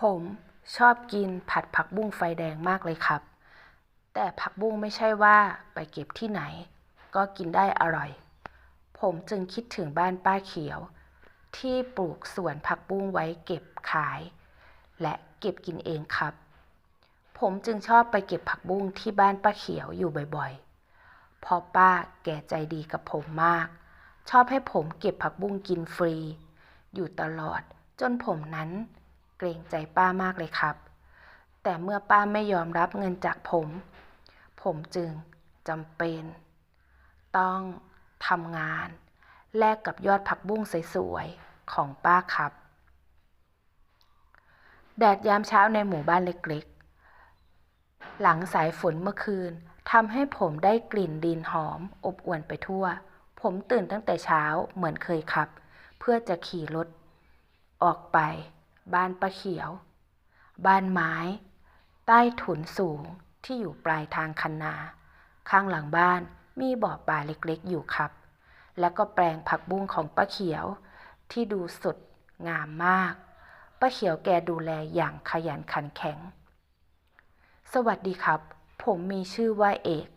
ผมชอบกินผัดผักบุ้งไฟแดงมากเลยครับ แต่ผักบุ้งไม่ใช่ว่าไปเก็บที่ไหน ก็กินได้อร่อย ผมจึงคิดถึงบ้านป้าเขียว ที่ปลูกสวนผักบุ้งไว้เก็บขาย และเก็บกินเองครับ ผมจึงชอบไปเก็บผักบุ้งที่บ้านป้าเขียวอยู่บ่อยๆเพราะป้าแก่ใจดีกับผมมาก ชอบให้ผมเก็บผักบุ้งกินฟรี อยู่ตลอดจนผมนั้น เกรงใจป้ามากเลยครับ แต่เมื่อป้าไม่ยอมรับเงินจากผม ผมจึงจำเป็น ต้องทำงาน แลกกับยอดผักบุ้งสวยๆ ของป้าครับ แดดยามเช้าในหมู่บ้านเล็กๆ หลังสายฝนเมื่อคืนทำให้ผมได้กลิ่นดินหอม อบอวนไปทั่ว ผมตื่นตั้งแต่เช้าเหมือนเคยขับ เพื่อจะขี่รถ ออกไป บ้านป้าเขียว บ้านไม้ ใต้ถุนสูงที่อยู่ปลายทางคันนา ข้างหลังบ้านมีบ่อปลาเล็กๆ อยู่ครับ แล้วก็แปลงผักบุ้งของป้าเขียวที่ดูสดงามมาก ป้าเขียวแกดูแลอย่างขยันขันแข็ง สวัสดีครับ ผมมีชื่อว่าเอก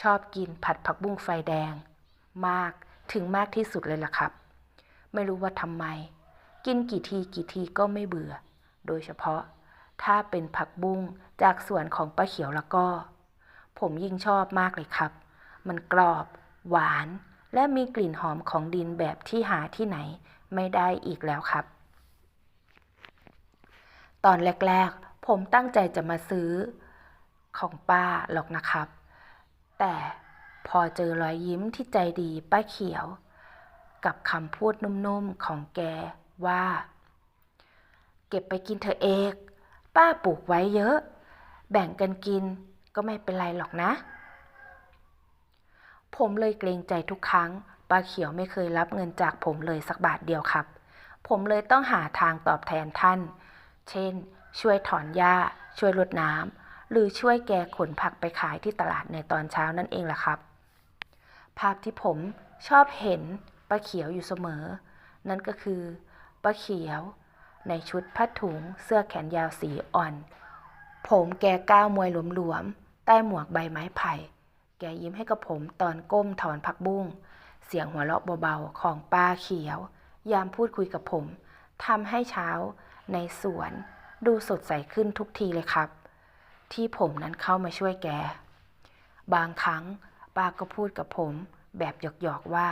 ชอบกินผัดผักบุ้งไฟแดง มากถึงมากที่สุดเลยล่ะครับ ไม่รู้ว่าทำไม กินกี่ทีกี่ทีก็ไม่เบื่อ โดยเฉพาะ ถ้าเป็นผักบุ้งจากสวนของป้าเขียวแล้วก็ ผมยิ่งชอบมากเลยครับ มันกรอบ หวาน และมีกลิ่นหอมของดินแบบที่หาที่ไหนไม่ได้อีกแล้วครับ ตอนแรกๆ ผมตั้งใจจะมาซื้อของป้าหรอกนะครับ แต่พอเจอรอยยิ้มที่ใจดีป้าเขียว กับคำพูดนุ่มๆของแก ว่า เก็บไปกินเธอะเอกป้าปลูกไว้เยอะ แบ่งกันกินก็ไม่เป็นไรหรอกนะ ผมเลยเกรงใจทุกครั้งป้าเขียวไม่เคยรับเงินจากผมเลยสักบาทเดียวครับ ผมเลยต้องหาทางตอบแทนท่าน เช่น ช่วยถอนหญ้า ช่วยรดน้ำหรือช่วยแกขนผักไปขายที่ตลาดในตอนเช้านั่นเองล่ะครับ ภาพที่ผมชอบเห็นป้าเขียวอยู่เสมอ นั่นก็คือ ป้าเขียว ในชุดผ้าถุงเสื้อแขนยาวสีอ่อน ผมแกก้าวมวยหลวมๆ ใต้หมวกใบไม้ไผ่ แกยิ้มให้กับผมตอนก้มถอนผักบุ้ง เสียงหัวเราะเบาๆ ของป้าเขียว ยามพูดคุยกับผมทำให้เช้าในสวน ดูสดใสขึ้นทุกทีเลยครับ ที่ผมนั้นเข้ามาช่วยแก บางครั้งป้าก็พูดกับผมแบบหยอกๆว่า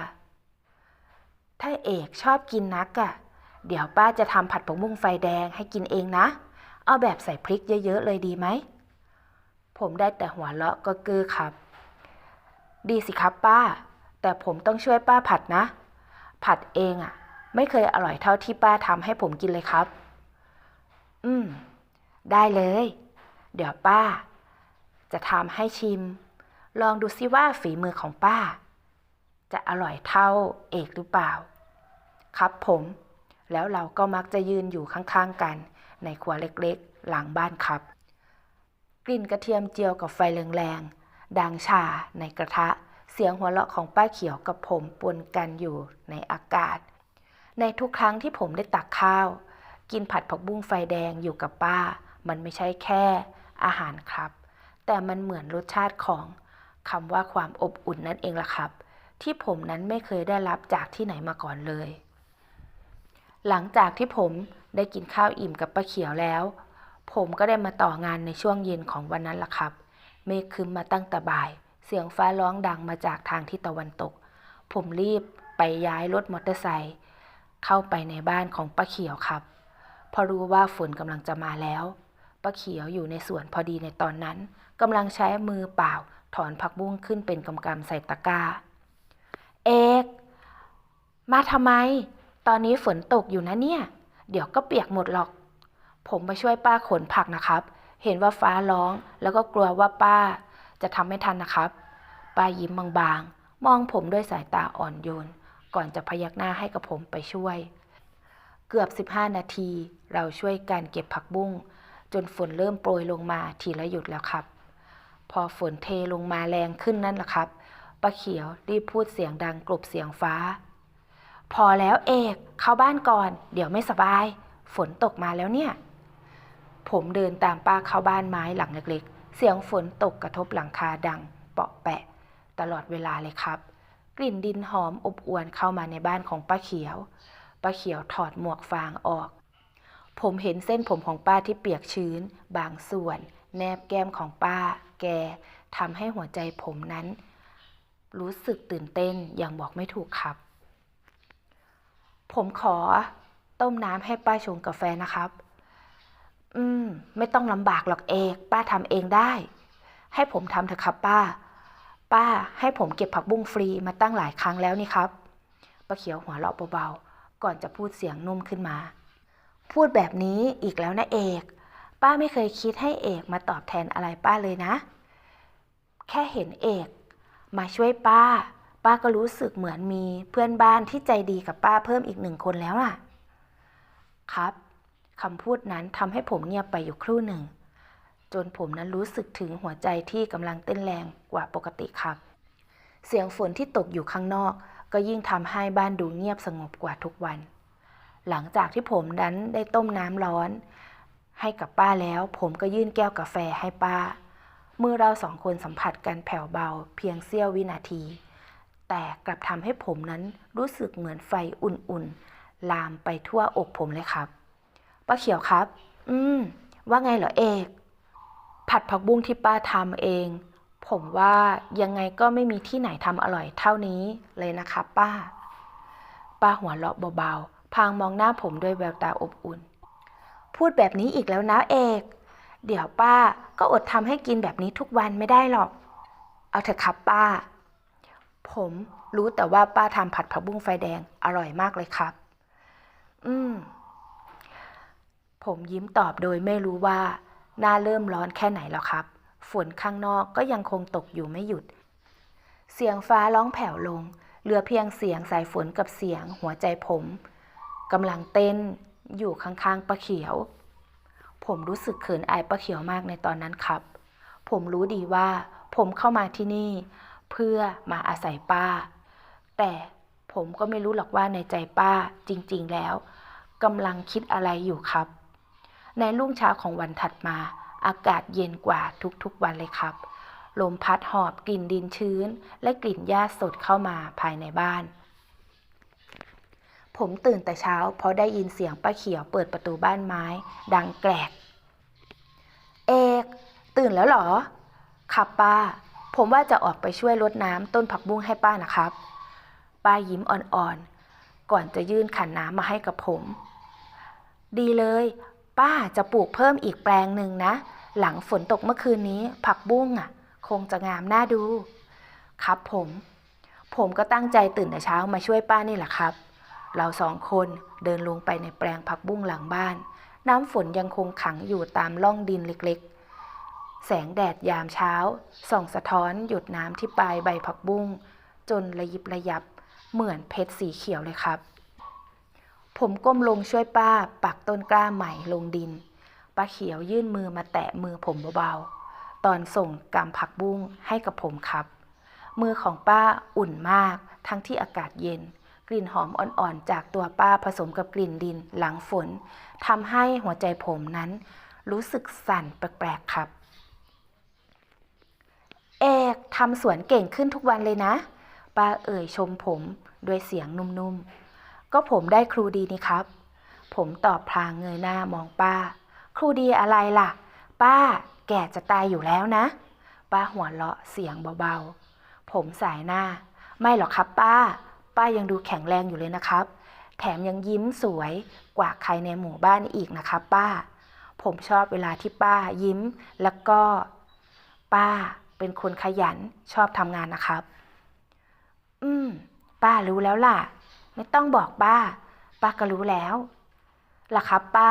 ถ้าเอกชอบกินนักอะ เดี๋ยวป้าจะทำผัดผักบุ้งไฟแดงให้กินเองนะ เอาแบบใส่พริกเยอะๆเลยดีไหม ผมได้แต่หัวเราะก็กือครับ ดีสิครับป้า แต่ผมต้องช่วยป้าผัดนะ ผัดเองอะไม่เคยอร่อยเท่าที่ป้าทำให้ผมกินเลยครับ อืม ได้เลย เดี๋ยวป้า จะทำให้ชิม ลองดูซิว่าฝีมือของป้า จะอร่อยเท่าเอกหรือเปล่า ครับผม แล้วเราก็มักจะยืนอยู่ข้างๆกัน ในครัวเล็กๆ หลังบ้านครับ กลิ่นกระเทียมเจียวกับไฟแรงๆดังชาในกระทะ เสียงหัวเราะของป้าเขียวกับผมปนกันอยู่ในอากาศ ในทุกครั้งที่ผมได้ตักข้าว กินผัดผักบุ้งไฟแดงอยู่กับป้า มันไม่ใช่แค่อาหารครับ แต่มันเหมือนรสชาติของคำว่าความอบอุ่นนั่นเองล่ะครับ ที่ผมนั้นไม่เคยได้รับจากที่ไหนมาก่อนเลย หลังจากที่ผมได้กินข้าวอิ่มกับป้าเขียวแล้ว ผมก็ได้มาต่องานในช่วงเย็นของวันนั้นล่ะครับ เมฆครึ้มมาตั้งแต่บ่าย เสียงฟ้าร้องดังมาจากทางทิศตะวันตก ผมรีบไปย้ายรถมอเตอร์ไซค์เข้าไปในบ้านของป้าเขียวครับเพราะรู้ว่าฝนกำลังจะมาแล้วป้าเขียวอยู่ในสวนพอดีในตอนนั้นกำลังใช้มือเปล่าถอนผักบุ้งขึ้นเป็นกำกำใส่ตะกร้า เอก มาทำไม ตอนนี้ฝนตกอยู่นะเนี่ย เดี๋ยวก็เปียกหมดหรอก ผมมาช่วยป้าขนผักนะครับ เห็นว่าฟ้าร้องแล้วก็กลัวว่าป้า จะทำไม่ทันนะครับ ป้ายิ้มบางๆ มองผมด้วยสายตาอ่อนโยน ก่อนจะพยักหน้าให้กับผมไปช่วย เกือบ 15 นาที เราช่วยกันเก็บผักบุ้ง จนฝนเริ่มโปรยลงมาทีละหยุดแล้วครับ พอฝนเทลงมาแรงขึ้นนั่นแหละครับป้าเขียวรีบพูดเสียงดังกลบเสียงฟ้า พอแล้วเอกเข้าบ้านก่อน เดี๋ยวไม่สบาย ฝนตกมาแล้วเนี่ย ผมเดินตามป้าเข้าบ้านไม้หลังเล็กๆ เสียงฝนตกกระทบหลังคาดัง เปาะแปะ ตลอดเวลาเลยครับ กลิ่นดินหอมอบอวนเข้ามาในบ้านของป้าเขียวป้าเขียวถอดหมวกฟางออก ผมเห็นเส้นผมของป้าที่เปียกชื้น บางส่วน แนบแก้มของป้า แกทำให้หัวใจผมนั้น รู้สึกตื่นเต้นอย่างบอกไม่ถูกครับ ผมขอต้มน้ำให้ป้าชงกาแฟนะครับ อืม ไม่ต้องลำบากหรอกเอก ป้าทำเองได้ ให้ผมทำเถอะครับป้า ป้าให้ผมเก็บผักบุ้งฟรีมาตั้งหลายครั้งแล้วนี่ครับป้าเขียวหัวเราะเบาๆ ก่อนจะพูดเสียงนุ่มขึ้นมา พูดแบบนี้อีกแล้วนะเอก ป้าไม่เคยคิดให้เอกมาตอบแทนอะไรป้าเลยนะ แค่เห็นเอก มาช่วยป้า ป้าก็รู้สึกเหมือนมีเพื่อนบ้านที่ใจดีกับป้าเพิ่มอีกหนึ่งคนแล้วล่ะ ครับคำพูดนั้นทำให้ผมเงียบไปอยู่ครู่หนึ่ง จนผมนั้นรู้สึกถึงหัวใจที่กำลังเต้นแรงกว่าปกติครับ เสียงฝนที่ตกอยู่ข้างนอก ก็ยิ่งทำให้บ้านดูเงียบสงบกว่าทุกวัน หลังจากที่ผมนั้นได้ต้มน้ำร้อน ให้กับป้าแล้ว ผมก็ยื่นแก้วกาแฟให้ป้าเมื่อเราสองคนสัมผัสกันแผ่วเบา เพียงเสี้ยววินาที แต่กลับทำให้ผมนั้นรู้สึกเหมือนไฟอุ่นๆ ลามไปทั่วอกผมเลยครับ ป้าเขียวครับ อืม ว่าไงเหรอเอก ผัดผักบุ้งที่ป้าทำเอง ผมว่ายังไงก็ไม่มีที่ไหนทำอร่อยเท่านี้เลยนะครับป้า ป้าหัวเราะเบาๆ พางมองหน้าผมด้วยแววตาอบอุ่น พูดแบบนี้อีกแล้วนะเอก เดี๋ยวป้าก็อดทำให้กินแบบนี้ทุกวันไม่ได้หรอก เอาเถอะครับป้า ผมรู้แต่ว่าป้าทำผัดผักบุ้งไฟแดงอร่อยมากเลยครับ อืม ผมยิ้มตอบโดยไม่รู้ว่า หน้าเริ่มร้อนแค่ไหนแล้วครับ ฝนข้างนอกก็ยังคงตกอยู่ไม่หยุด เสียงฟ้าร้องแผ่วลง เหลือเพียงเสียงสายฝนกับเสียงหัวใจผมกำลังเต้นอยู่ข้างๆป้าเขียว ผมรู้สึกเขินอายป้าเขียวมากในตอนนั้นครับ ผมรู้ดีว่า ผมเข้ามาที่นี่ เพื่อมาอาศัยป้า แต่ผมก็ไม่รู้หรอกว่าในใจป้าจริงๆแล้วกำลังคิดอะไรอยู่ครับ ในรุ่งเช้าของวันถัดมา อากาศเย็นกว่าทุกๆวันเลยครับ ลมพัดหอบกลิ่นดินชื้น และกลิ่นหญ้าสดเข้ามาภายในบ้าน ผมตื่นแต่เช้า เพราะได้ยินเสียงป้าเขียวเปิดประตูบ้านไม้ ดังแกรก เอก ตื่นแล้วหรอครับป้า ผมว่าจะออกไปช่วยรดน้ำต้นผักบุ้งให้ป้านะครับ ป้ายิ้มอ่อนๆ ก่อนจะยื่นขันน้ำมาให้กับผม ดีเลย ป้าจะปลูกเพิ่มอีกแปลงหนึ่งนะ หลังฝนตกเมื่อคืนนี้ ผักบุ้งอะ คงจะงามน่าดู ครับผม ผมก็ตั้งใจตื่นแต่เช้ามาช่วยป้านี่แหละครับ เราสองคนเดินลงไปในแปลงผักบุ้งหลังบ้าน น้ำฝนยังคงขังอยู่ตามร่องดินเล็กๆ แสงแดดยามเช้า ส่องสะท้อนหยดน้ำที่ปลายใบผักบุ้ง จนระยิบระยับ เหมือนเพชรสีเขียวเลยครับ ผมก้มลงช่วยป้าปักต้นกล้าใหม่ลงดิน ป้าเขียวยื่นมือมาแตะมือผมเบาๆ ตอนส่งกำผักบุ้งให้กับผมครับ มือของป้าอุ่นมากทั้งที่อากาศเย็น กลิ่นหอมอ่อนๆ จากตัวป้าผสมกับกลิ่นดินหลังฝนทำให้หัวใจผมนั้น รู้สึกสั่นแปลกๆครับ เอกทำสวนเก่งขึ้นทุกวันเลยนะ ป้าเอ่ยชมผมด้วยเสียงนุ่มๆ ก็ผมได้ครูดีนี่ครับ ผมตอบพลางเงยหน้ามองป้า ครูดีอะไรล่ะ ป้าแก่จะตายอยู่แล้วนะ ป้าหัวเราะเสียงเบาๆ ผมสายหน้า ไม่หรอกครับป้า ป้ายังดูแข็งแรงอยู่เลยนะครับ แถมยังยิ้มสวยกว่าใครในหมู่บ้านอีกนะครับ ป้า ผมชอบเวลาที่ป้ายิ้มแล้วก็ ป้า เป็นคนขยันชอบทำงานนะครับ อืม ป้ารู้แล้วล่ะ ไม่ต้องบอกป้า ป้าก็รู้แล้วล่ะครับป้า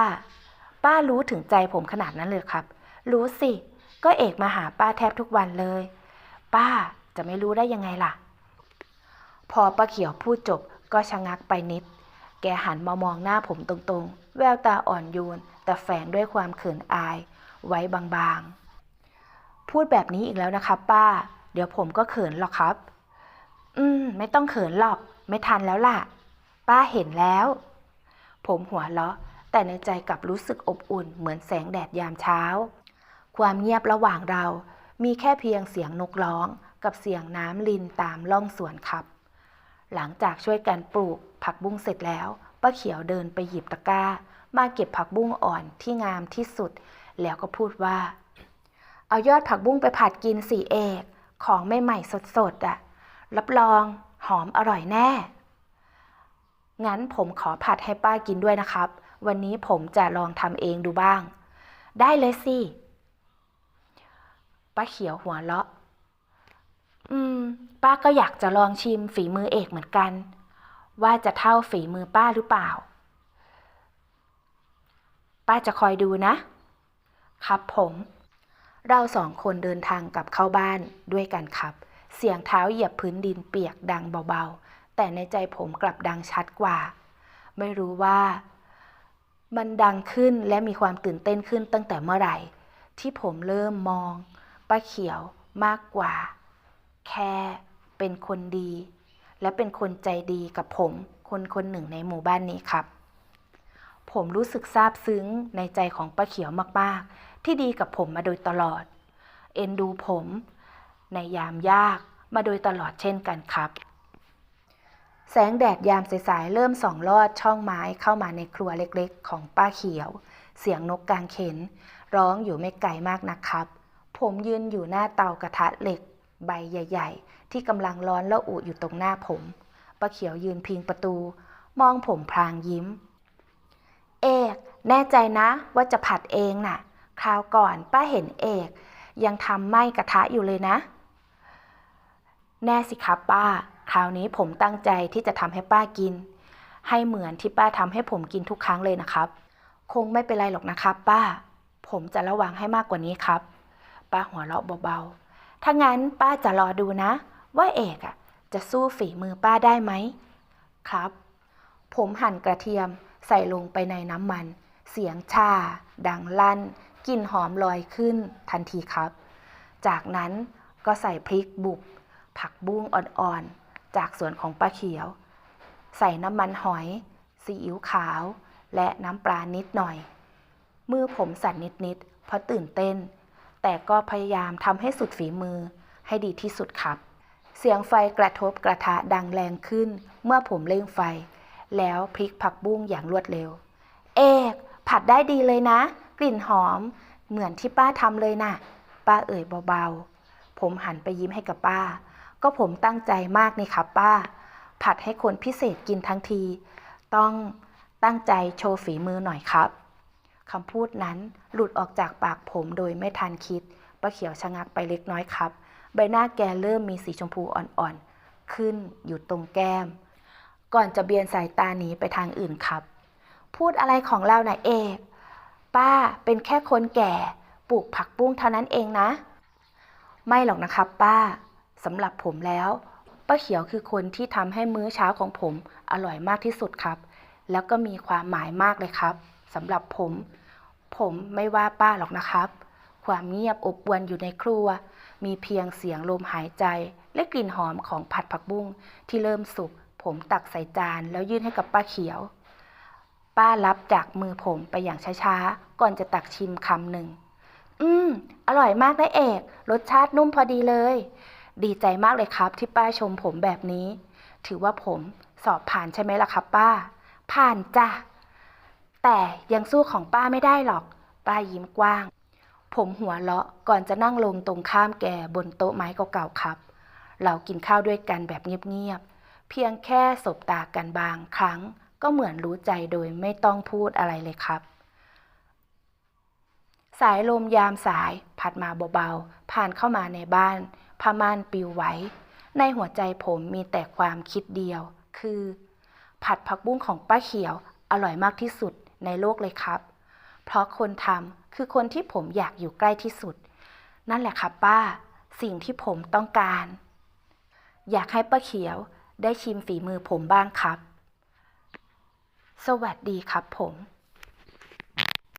ป้ารู้ถึงใจผมขนาดนั้นเลยครับ รู้สิ ก็เอกมาหาป้าแทบทุกวันเลย ป้าจะไม่รู้ได้ยังไงล่ะ พอป้าเขียวพูดจบก็ชะงักไปนิด แกหันมามองหน้าผมตรงๆ แววตาอ่อนโยน แต่แฝงด้วยความเขินอาย ไว้บางๆ พูดแบบนี้อีกแล้วนะครับ ป้า เดี๋ยวผมก็เขินหรอกครับ อืม ไม่ต้องเขินหรอก ไม่ทันแล้วล่ะ ป้าเห็นแล้ว ผมหัวเราะ แต่ในใจกลับรู้สึกอบอุ่นเหมือนแสงแดดยามเช้า ความเงียบระหว่างเรา มีแค่เพียงเสียงนกร้อง กับเสียงน้ำลินตามล่องสวนครับ หลังจากช่วยกันปลูกผักบุ้งเสร็จแล้วป้าเขียวเดินไปหยิบตะกร้า มาเก็บผักบุ้งอ่อนที่งามที่สุด แล้วก็พูดว่า เอายอดผักบุ้งไปผัดกินสิเอก ของใหม่ๆสดๆอะ รับรองหอมอร่อยแน่ งั้นผมขอผัดให้ป้ากินด้วยนะครับ วันนี้ผมจะลองทำเองดูบ้าง ได้เลยสิ ป้าเขียวหัวเราะ อืม ป้าก็อยากจะลองชิมฝีมือเอกเหมือนกัน ว่าจะเท่าฝีมือป้าหรือเปล่า ป้าจะคอยดูนะ ครับผม เราสองคนเดินทางกลับเข้าบ้านด้วยกันครับ เสียงเท้าเหยียบพื้นดินเปียกดังเบาๆ แต่ในใจผมกลับดังชัดกว่า ไม่รู้ว่า มันดังขึ้นและมีความตื่นเต้นขึ้นตั้งแต่เมื่อไหร่ ที่ผมเริ่มมองป้าเขียวมากกว่า แค่เป็นคนดี และเป็นคนใจดีกับผมคนคนหนึ่งในหมู่บ้านนี้ครับ ผมรู้สึกซาบซึ้งในใจของป้าเขียวมากๆ ที่ดีกับผมมาโดยตลอด เอ็นดูผม ในยามยากมาโดยตลอดเช่นกันครับ แสงแดดยามสายๆเริ่มส่องลอดช่องไม้เข้ามาในครัวเล็กๆ ของป้าเขียว เสียงนกกางเขน ร้องอยู่ไม่ไกลมากนะครับ ผมยืนอยู่หน้าเตากระทะเหล็ก ใบใหญ่ ๆ ที่กำลังร้อนและอุอยู่ตรงหน้าผมป้าเขียวยืนพิงประตู มองผมพลางยิ้ม เอก แน่ใจนะว่าจะผัดเองน่ะ คราวก่อนป้าเห็นเอก ยังทำไหม้กระทะอยู่เลยนะ แน่สิครับป้า คราวนี้ผมตั้งใจที่จะทำให้ป้ากิน ให้เหมือนที่ป้าทำให้ผมกินทุกครั้งเลยนะครับ คงไม่เป็นไรหรอกนะครับ ป้า ผมจะระวังให้มากกว่านี้ครับ ป้าหัวเราะเบาๆ ถ้างั้นป้าจะรอดูนะ ว่าเอกอะจะสู้ฝีมือป้าได้ไหมครับ ผมหั่นกระเทียมใส่ลงไปในน้ำมัน เสียงชา ดังลั่น กลิ่นหอมลอยขึ้นทันทีครับ จากนั้นก็ใส่พริกบุบผักบุ้งอ่อนๆ จากสวนของป้าเขียว ใส่น้ำมันหอย ซีอิ๊วขาว และน้ำปลานิดหน่อย มือผมสั่นนิดๆ เพราะตื่นเต้น แต่ก็พยายามทำให้สุดฝีมือให้ดีที่สุดครับ เสียงไฟกระทบกระทะดังแรงขึ้น เมื่อผมเร่งไฟ แล้วพลิกผักบุ้งอย่างรวดเร็ว เอก ผัดได้ดีเลยนะ กลิ่นหอม เหมือนที่ป้าทำเลยน่ะ ป้าเอ่ยเบาๆ ผมหันไปยิ้มให้กับป้า ก็ผมตั้งใจมากนี่ครับป้า ผัดให้คนพิเศษกินทั้งที ต้องตั้งใจโชว์ฝีมือหน่อยครับคำพูดนั้นหลุดออกจากปากผมโดยไม่ทันคิดป้าเขียวชะงักไปเล็กน้อยครับ ใบหน้าแกเริ่มมีสีชมพูอ่อนๆ ขึ้นอยู่ตรงแก้ม ก่อนจะเบียนสายตาหนีไปทางอื่นครับ พูดอะไรของเราน่ะเอก ป้าเป็นแค่คนแก่ปลูกผักบุ้งเท่านั้นเองนะ ไม่หรอกนะครับ ป้าสำหรับผมแล้ว ป้าเขียวคือคนที่ทำให้มื้อเช้าของผมอร่อยมากที่สุดครับ แล้วก็มีความหมายมากเลยครับสำหรับผม ผมไม่ว่าป้าหรอกนะครับ ความเงียบอบอวลอยู่ในครัว มีเพียงเสียงลมหายใจ และกลิ่นหอมของผัดผักบุ้งที่เริ่มสุกผมตักใส่จานแล้วยื่นให้กับป้าเขียว ป้ารับจากมือผมไปอย่างช้าๆ ก่อนจะตักชิมคำหนึ่ง อืม อร่อยมากนะเอก รสชาตินุ่มพอดีเลย ดีใจมากเลยครับที่ป้าชมผมแบบนี้ ถือว่าผมสอบผ่านใช่ไหมล่ะครับป้า ผ่านจ้ะ แต่ยังสู้ของป้าไม่ได้หรอก ป้ายิ้มกว้าง ผมหัวเราะก่อนจะนั่งลงตรงข้ามแกบนโต๊ะไม้เก่าๆครับ เรากินข้าวด้วยกันแบบเงียบๆ เพียงแค่สบตากันบางครั้ง ก็เหมือนรู้ใจโดยไม่ต้องพูดอะไรเลยครับ สายลมยามสายพัดมาเบาๆ ผ่านเข้ามาในบ้านผ้าม่านปิวไหวในหัวใจผมมีแต่ความคิดเดียว คือ ผัดผักบุ้งของป้าเขียวอร่อยมากที่สุดในโลกเลยครับ เพราะคนทำคือคนที่ผมอยากอยู่ใกล้ที่สุด นั่นแหละครับป้า สิ่งที่ผมต้องการ อยากให้ป้าเขียวได้ชิมฝีมือผมบ้างครับ สวัสดีครับผม